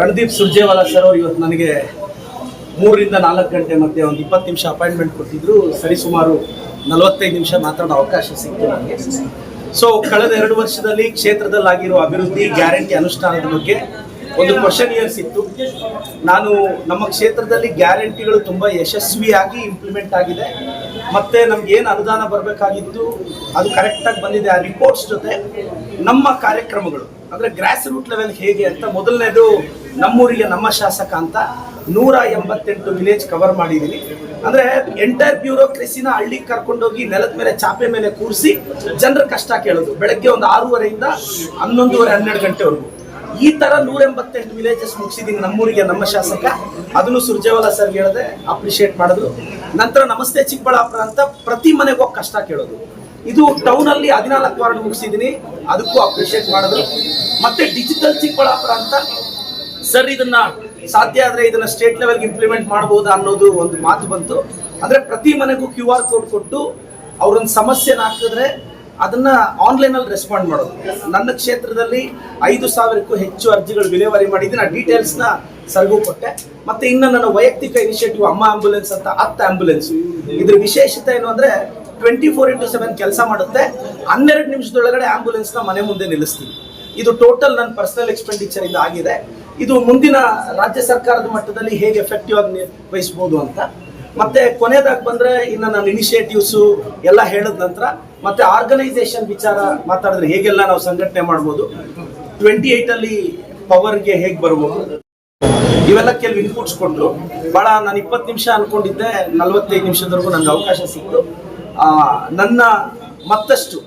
Randeep Surjewala sir ಅವರು ಇವತ್ತು ನನಗೆ ಮೂರರಿಂದ ನಾಲ್ಕು ಗಂಟೆ ಮಧ್ಯೆ ಒಂದು ಇಪ್ಪತ್ತು ನಿಮಿಷ ಅಪಾಯಿಂಟ್ಮೆಂಟ್ ಕೊಟ್ಟಿದ್ರು. ಸರಿಸುಮಾರು ನಲವತ್ತೈದು ನಿಮಿಷ ಮಾತಾಡೋ ಅವಕಾಶ ಸಿಕ್ತು ನನಗೆ. ಸೊ ಕಳೆದ ಎರಡು ವರ್ಷದಲ್ಲಿ ಕ್ಷೇತ್ರದಲ್ಲಾಗಿರೋ ಅಭಿವೃದ್ಧಿ ಗ್ಯಾರಂಟಿ ಅನುಷ್ಠಾನದ ಬಗ್ಗೆ ಒಂದು ಕ್ವಶನ್ ಇಯರ್ಸ್ ಇತ್ತು ನಾನು ನಮ್ಮ ಕ್ಷೇತ್ರದಲ್ಲಿ ಗ್ಯಾರಂಟಿಗಳು ತುಂಬ ಯಶಸ್ವಿಯಾಗಿ ಇಂಪ್ಲಿಮೆಂಟ್ ಆಗಿದೆ. ಮತ್ತೆ ನಮ್ಗೆ ಏನು ಅನುದಾನ ಬರಬೇಕಾಗಿತ್ತು, ಅದು ಕರೆಕ್ಟಾಗಿ ಬಂದಿದೆ. ಆ ರಿಪೋರ್ಟ್ಸ್ ಜೊತೆ ನಮ್ಮ ಕಾರ್ಯಕ್ರಮಗಳು, ಅಂದ್ರೆ ಗ್ರಾಸ್ ರೂಟ್ ಲೆವೆಲ್ ಹೇಗೆ ಅಂತ ಮೊದಲನೇದು ನಮ್ಮೂರಿಗೆ ನಮ್ಮ ಶಾಸಕ ಅಂತ ನೂರ ಎಂಬತ್ತೆಂಟು ವಿಲೇಜ್ ಕವರ್ ಮಾಡಿದೀವಿ ಅಂದ್ರೆ ಎಂಟೈರ್ ಬ್ಯೂರೋಕ್ರೆಸಿನ ಹಳ್ಳಿಗೆ ಕರ್ಕೊಂಡೋಗಿ ನೆಲದ ಮೇಲೆ ಚಾಪೆ ಮೇಲೆ ಕೂರಿಸಿ, ಜನರ ಕಷ್ಟ ಕೇಳೋದು. ಬೆಳಗ್ಗೆ ಒಂದು ಆರೂವರೆಯಿಂದ ಹನ್ನೊಂದುವರೆ ಹನ್ನೆರಡು ಗಂಟೆವರೆಗೂ. ಈ ತರ ನೂರ ಎಂಬತ್ತೆಂಟು ವಿಲೇಜಸ್ ಮುಗಿಸಿದೀನಿ ನಮ್ಮೂರಿಗೆ, ನಮ್ಮ ಶಾಸಕ. ಅದನ್ನು ಸುರ್ಜೇವಾಲ ಸರ್ ಹೇಳದೆ ಅಪ್ರಿಶಿಯೇಟ್ ಮಾಡಿದ್ರು. ನಂತರ ನಮಸ್ತೆ ಚಿಕ್ಕಬಳ್ಳಾಪುರ ಅಂತ ಪ್ರತಿ ಮನೆಗೆ ಕಷ್ಟ ಕೇಳೋದು. ಇದು ಟೌನ್ ಅಲ್ಲಿ ಹದಿನಾಲ್ಕು ವಾರ್ಡ್ ಮುಗಿಸಿದೀನಿ, ಅದಕ್ಕೂ ಅಪ್ರಿಶಿಯೇಟ್ ಮಾಡಿದ್ರು. ಮತ್ತೆ ಡಿಜಿಟಲ್ ಚಿಕ್ಕಬಳ್ಳಾಪುರ ಅಂತ ಸರ್ ಇದನ್ನ ಸಾಧ್ಯ ಆದ್ರೆ ಇದನ್ನ ಸ್ಟೇಟ್ ಲೆವೆಲ್ಗೆ ಇಂಪ್ಲಿಮೆಂಟ್ ಮಾಡಬಹುದಾ ಅನ್ನೋದು ಒಂದು ಮಾತು ಬಂತು. ಅಂದ್ರೆ ಪ್ರತಿ ಮನೆಗೂ ಕ್ಯೂ ಆರ್ ಕೋಡ್ ಕೊಟ್ಟು ಅವ್ರೊಂದು ಸಮಸ್ಯೆನ ಹಾಕಿದ್ರೆ ಅದನ್ನ ಆನ್ಲೈನ್ ಅಲ್ಲಿ ರೆಸ್ಪಾಂಡ್ ಮಾಡೋದು. ನನ್ನ ಕ್ಷೇತ್ರದಲ್ಲಿ ಐದು ಸಾವಿರಕ್ಕೂ ಹೆಚ್ಚು ಅರ್ಜಿಗಳು ವಿಲೇವಾರಿ ಮಾಡಿದ್ದೀನಿ ಆ ಡೀಟೇಲ್ಸ್ನ ಸರ್ಗೂ ಕೊಟ್ಟೆ. ಮತ್ತೆ ಇನ್ನು ನನ್ನ ವೈಯಕ್ತಿಕ ಇನಿಷಿಯೇಟಿವ್ ಅಮ್ಮ ಆಂಬ್ಯುಲೆನ್ಸ್ ಅಂತ ಹತ್ತು ಆಂಬ್ಯುಲೆನ್ಸ್ ಇದ್ರ ವಿಶೇಷತೆ ಏನು ಅಂದ್ರೆ ಟ್ವೆಂಟಿ ಫೋರ್ ಇಂಟು ಸೆವೆನ್ ಕೆಲಸ ಮಾಡುತ್ತೆ. ಹನ್ನೆರಡು ನಿಮಿಷದೊಳಗಡೆ ಆಂಬ್ಯುಲೆನ್ಸ್ನ ಮನೆ ಮುಂದೆ ನಿಲ್ಲಿಸ್ತೀವಿ. ಇದು ಟೋಟಲ್ ನನ್ನ ಪರ್ಸನಲ್ ಎಕ್ಸ್ಪೆಂಡಿಚರ್ ಇಂದ ಆಗಿದೆ. ಇದು ಮುಂದಿನ ರಾಜ್ಯ ಸರ್ಕಾರದ ಮಟ್ಟದಲ್ಲಿ ಹೇಗೆ ಎಫೆಕ್ಟಿವ್ ಆಗಿ ನಿರ್ವಹಿಸಬಹುದು ಅಂತ. ಮತ್ತೆ ಕೊನೆಯದಾಗಿ ಬಂದ್ರೆ ಇನ್ನು ನನ್ನ ಇನಿಷಿಯೇಟಿವ್ಸು ಎಲ್ಲ ಹೇಳಿದ ನಂತರ ಮತ್ತೆ ಆರ್ಗನೈಸೇಷನ್ ವಿಚಾರ ಮಾತಾಡಿದ್ರೆ ಹೇಗೆಲ್ಲ ನಾವು ಸಂಘಟನೆ ಮಾಡ್ಬೋದು? ಟ್ವೆಂಟಿ ಏಟ್ ಅಲ್ಲಿ ಪವರ್ಗೆ ಹೇಗೆ ಬರ್ಬೋದು? ಇವೆಲ್ಲ ಕೆಲವು ಇನ್ಪುಟ್ಸ್ ಕೊಟ್ಟರು ಭಾಳ ನಾನು ಇಪ್ಪತ್ತು ನಿಮಿಷ ಅನ್ಕೊಂಡಿದ್ದೆ, ನಲವತ್ತೈದು ನಿಮಿಷದವರೆಗೂ ನನಗೆ ಅವಕಾಶ ಸಿಕ್ತು. ನನ್ನ ಮತ್ತಷ್ಟು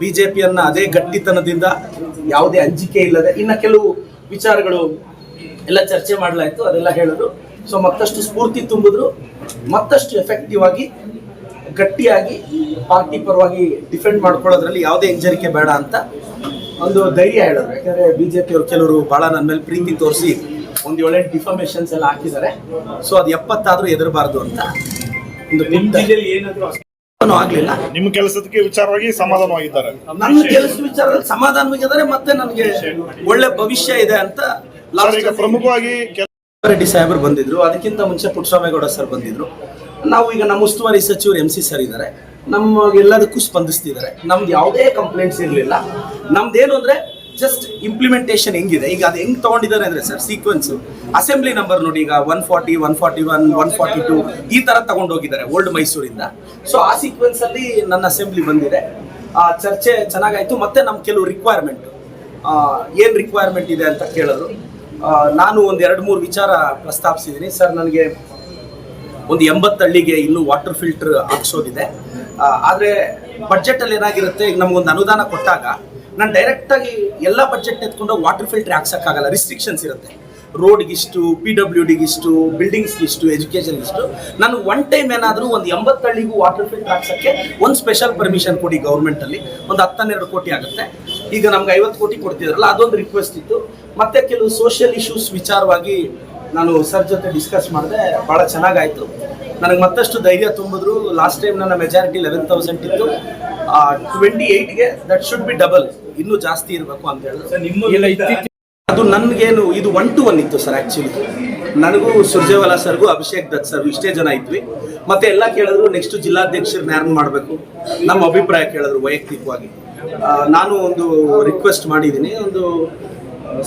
ಬಿ ಜೆ ಪಿಯನ್ನು ಅದೇ ಗಟ್ಟಿತನದಿಂದ ಯಾವುದೇ ಅಂಜಿಕೆ ಇಲ್ಲದೆ, ಇನ್ನು ಕೆಲವು ವಿಚಾರಗಳು ಎಲ್ಲ ಚರ್ಚೆ ಮಾಡಲಾಯಿತು, ಅದೆಲ್ಲ ಹೇಳಿದ್ರು. ಸೊ ಮತ್ತಷ್ಟು ಸ್ಫೂರ್ತಿ ತುಂಬಿದ್ರು. ಮತ್ತಷ್ಟು ಎಫೆಕ್ಟಿವ್ ಆಗಿ ಗಟ್ಟಿಯಾಗಿ ಪಾರ್ಟಿ ಪರವಾಗಿ ಡಿಫೆಂಡ್ ಮಾಡ್ಕೊಳ್ಳೋದ್ರಲ್ಲಿ ಯಾವುದೇ ಎಚ್ಚರಿಕೆ ಬೇಡ ಅಂತ ಒಂದು ಧೈರ್ಯ ಹೇಳೋದು. ಯಾಕಂದರೆ ಬಿ ಜೆ ಪಿಯವರು ಕೆಲವರು ಭಾಳ ನನ್ನ ಮೇಲೆ ಪ್ರೀತಿ ತೋರಿಸಿ ಒಂದು ಒಳ್ಳೆ ಡಿಫಾಮೇಷನ್ಸ್ ಎಲ್ಲ ಹಾಕಿದ್ದಾರೆ. ಸೊ ಅದು ಎಪ್ಪತ್ತಾದರೂ ಎದುರಬಾರ್ದು ಅಂತ ಒಂದು ಏನಾದರೂ ಆಗಲಿಲ್ಲ. ನಿಮ್ಮ ಕೆಲಸದಕ್ಕೆ ವಿಚಾರವಾಗಿ ಸಮಾಧಾನವಾಗಿದ್ದಾರೆ. ನನ್ನ ಕೆಲಸ ವಿಚಾರದಲ್ಲಿ ಸಮಾಧಾನವಾಗಿದ್ದಾರೆ ಮತ್ತೆ ನನಗೆ ಒಳ್ಳೆ ಭವಿಷ್ಯ ಇದೆ ಅಂತ ಪ್ರಮುಖವಾಗಿ ರೆಡ್ಡಿ ಸಾಹೇಬರು ಬಂದಿದ್ರು. ಅದಕ್ಕಿಂತ ಮುಂಚೆ ಪುಟ್ಟಸ್ವಾಮೇಗೌಡ ಸರ್ ಬಂದಿದ್ರು. ನಾವು ಈಗ ನಮ್ಮ ಉಸ್ತುವಾರಿ ಸಚಿವರು ಎಂ ಸಿ ಸರ್ ಇದ್ದಾರೆ. ನಮ್ಮ ಎಲ್ಲದಕ್ಕೂ ಸ್ಪಂದಿಸ್ತಿದ್ದಾರೆ. ನಮ್ದು ಯಾವುದೇ ಕಂಪ್ಲೇಂಟ್ಸ್ ಇರಲಿಲ್ಲ. ನಮ್ದೇನು ಅಂದರೆ ಜಸ್ಟ್ ಇಂಪ್ಲಿಮೆಂಟೇಷನ್ ಹೆಂಗಿದೆ? ಈಗ ಅದು ಹೆಂಗೆ ತಗೊಂಡಿದ್ದಾರೆ ಅಂದರೆ ಸರ್ ಸೀಕ್ವೆನ್ಸು ಅಸೆಂಬ್ಲಿ ನಂಬರ್ ನೋಡಿ, ಈಗ one forty one forty one one forty two ಈ ಥರ ತೊಗೊಂಡೋಗಿದ್ದಾರೆ ಓಲ್ಡ್ ಮೈಸೂರಿಂದ ಸೊ ಆ ಸೀಕ್ವೆನ್ಸಲ್ಲಿ ನನ್ನ ಅಸೆಂಬ್ಲಿ ಬಂದಿದೆ. ಆ ಚರ್ಚೆ ಚೆನ್ನಾಗಾಯಿತು. ಮತ್ತು ನಮ್ಮ ಕೆಲವು ರಿಕ್ವೈರ್ಮೆಂಟ್ ಏನು ರಿಕ್ವೈರ್ಮೆಂಟ್ ಇದೆ ಅಂತ ಕೇಳೋದು. ನಾನು ಒಂದು ಎರಡು ಮೂರು ವಿಚಾರ ಪ್ರಸ್ತಾಪಿಸಿದ್ದೀನಿ. ಸರ್ ನನಗೆ ಒಂದು ಎಂಬತ್ತು ಹಳ್ಳಿಗೆ ಇನ್ನೂ ವಾಟರ್ ಫಿಲ್ಟರ್ ಹಾಕ್ಸೋದಿದೆ. ಆದರೆ ಆದ್ರೆ ಬಡ್ಜೆಟ್ ಅಲ್ಲಿ ಏನಾಗಿರುತ್ತೆ? ಈಗ ನಮಗೊಂದು ಅನುದಾನ ಕೊಟ್ಟಾಗ ನಾನು ಡೈರೆಕ್ಟ್ ಆಗಿ ಎಲ್ಲ ಬಜೆಟ್ ಎತ್ಕೊಂಡು ವಾಟರ್ ಫಿಲ್ಟರ್ ಹಾಕ್ಸೋಕ್ಕಾಗಲ್ಲ. ರಿಸ್ಟ್ರಿಕ್ಷನ್ಸ್ ಇರುತ್ತೆ. ರೋಡ್ಗಿಷ್ಟು ಪಿ ಡಬ್ಲ್ಯೂ ಡಿಗಿಷ್ಟು ಬಿಲ್ಡಿಂಗ್ಸ್ಗಿಷ್ಟು ಎಜುಕೇಷನ್ಗಿಷ್ಟು ನಾನು ಒನ್ ಟೈಮ್ ಏನಾದರೂ ಒಂದು ಎಂಬತ್ತು ಹಳ್ಳಿಗೂ ವಾಟರ್ ಫಿಲ್ಟರ್ ಹಾಕ್ಸೋಕ್ಕೆ ಒಂದು ಸ್ಪೆಷಲ್ ಪರ್ಮಿಷನ್ ಕೊಡಿ ಗೌರ್ಮೆಂಟಲ್ಲಿ ಒಂದು ಹತ್ತನ್ನೆರಡು ಕೋಟಿ ಆಗುತ್ತೆ. ಈಗ ನಮ್ಗೆ ಐವತ್ತು ಕೋಟಿ ಕೊಡ್ತಿದ್ರಲ್ಲ, ಅದೊಂದು ರಿಕ್ವೆಸ್ಟ್ ಇತ್ತು. ಮತ್ತೆ ಕೆಲವು ಸೋಷಿಯಲ್ ಇಶ್ಯೂಸ್ ವಿಚಾರವಾಗಿ ನಾನು ಸರ್ ಜೊತೆ ಡಿಸ್ಕಸ್ ಮಾಡಿದೆ ಭಾಳ ಚೆನ್ನಾಗಾಯಿತು. ನನಗೆ ಮತ್ತಷ್ಟು ಧೈರ್ಯ ತುಂಬಿದ್ರು. ಲಾಸ್ಟ್ ಟೈಮ್ ನನ್ನ ಮೆಜಾರಿಟಿ ಲೆವೆನ್ ತೌಸಂಡ್ ಇತ್ತು. ಟ್ವೆಂಟಿ ಏಯ್ಟ್ಗೆ ದಟ್ ಶುಡ್ ಬಿ ಡಬಲ್ ಇನ್ನೂ ಜಾಸ್ತಿ ಇರಬೇಕು ಅಂತ ಹೇಳಿದ್ರು ಅದು ನನಗೇನು ಇದು ಒನ್ ಟು ಒನ್ ಇತ್ತು ಸರ್ ಆ್ಯಕ್ಚುಲಿ ನನಗೂ ಸುರ್ಜೇವಾಲಾ ಸರ್ಗೂ ಅಭಿಷೇಕ್ ದತ್ ಸರ್ ಇಷ್ಟೇ ಜನ ಇದ್ವಿ. ಮತ್ತೆ ಎಲ್ಲ ಕೇಳಿದ್ರು ನೆಕ್ಸ್ಟ್ ಜಿಲ್ಲಾಧ್ಯಕ್ಷರನ್ನ ಯಾರನ್ನ ಮಾಡಬೇಕು? ನಮ್ಮ ಅಭಿಪ್ರಾಯ ಕೇಳಿದ್ರು ವೈಯಕ್ತಿಕವಾಗಿ. ನಾನು ಒಂದು ರಿಕ್ವೆಸ್ಟ್ ಮಾಡಿದ್ದೀನಿ. ಒಂದು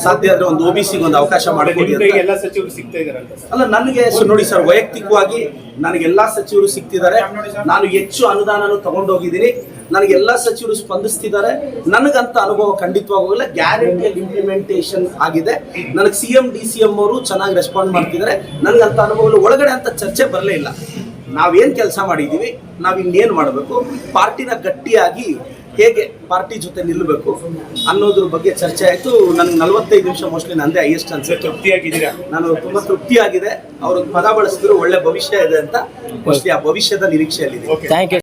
ಸಾಧ್ಯ ಆದ್ರೆ ಒಂದು ಒ ಬಿ ಸಿಗೆ ಒಂದು ಅವಕಾಶ ಮಾಡಿಕೊಡಿ ಎಲ್ಲ ಸಚಿವರು ಸಿಗ್ತಾ ಅಲ್ಲ ನನಗೆ ನೋಡಿ ಸರ್ ವೈಯಕ್ತಿಕವಾಗಿ ನನಗೆಲ್ಲ ಸಚಿವರು ಸಿಗ್ತಿದ್ದಾರೆ. ನಾನು ಹೆಚ್ಚು ಅನುದಾನನೂ ತಗೊಂಡೋಗಿದ್ದೀನಿ. ನನಗೆಲ್ಲ ಸಚಿವರು ಸ್ಪಂದಿಸ್ತಿದ್ದಾರೆ. ನನಗಂತ ಅನುಭವ ಖಂಡಿತವಾಗೋಗಿಲ್ಲ ಗ್ಯಾರಂಟಿ ಇಂಪ್ಲಿಮೆಂಟೇಷನ್ ಆಗಿದೆ. ನನಗೆ C M D C M ಅವರು ಚೆನ್ನಾಗಿ ರೆಸ್ಪಾಂಡ್ ಮಾಡ್ತಿದ್ದಾರೆ. ನನಗಂತ ಅನುಭವ. ಒಳಗಡೆ ಅಂತ ಚರ್ಚೆ ಬರಲೇ ಇಲ್ಲ. ನಾವೇನು ಕೆಲಸ ಮಾಡಿದ್ದೀವಿ ನಾವು ಇನ್ನೇನು ಮಾಡಬೇಕು? ಪಾರ್ಟಿನ ಗಟ್ಟಿಯಾಗಿ ಹೇಗೆ ಪಾರ್ಟಿ ಜೊತೆ ನಿಲ್ಲಬೇಕು ಅನ್ನೋದ್ರ ಬಗ್ಗೆ ಚರ್ಚೆ ಆಯಿತು. ನನಗೆ ನಲವತ್ತೈದು ನಿಮಿಷ ಮೋಸ್ಟ್ಲಿ ನಂದೇ ಹೈಯೆಸ್ಟ್ ಅನ್ಸುತ್ತೆ ತೃಪ್ತಿಯಾಗಿದ್ದೀರಾ? ನಾನು ತುಂಬಾ ತೃಪ್ತಿಯಾಗಿದೆ. ಅವರು ಪದ ಬಳಸಿದ್ರು ಒಳ್ಳೆ ಭವಿಷ್ಯ ಇದೆ ಅಂತ. ಮೋಸ್ಟ್ಲಿ ಆ ಭವಿಷ್ಯದ ನಿರೀಕ್ಷೆಯಲ್ಲಿದೆ ಓಕೆ ಥ್ಯಾಂಕ್ ಯು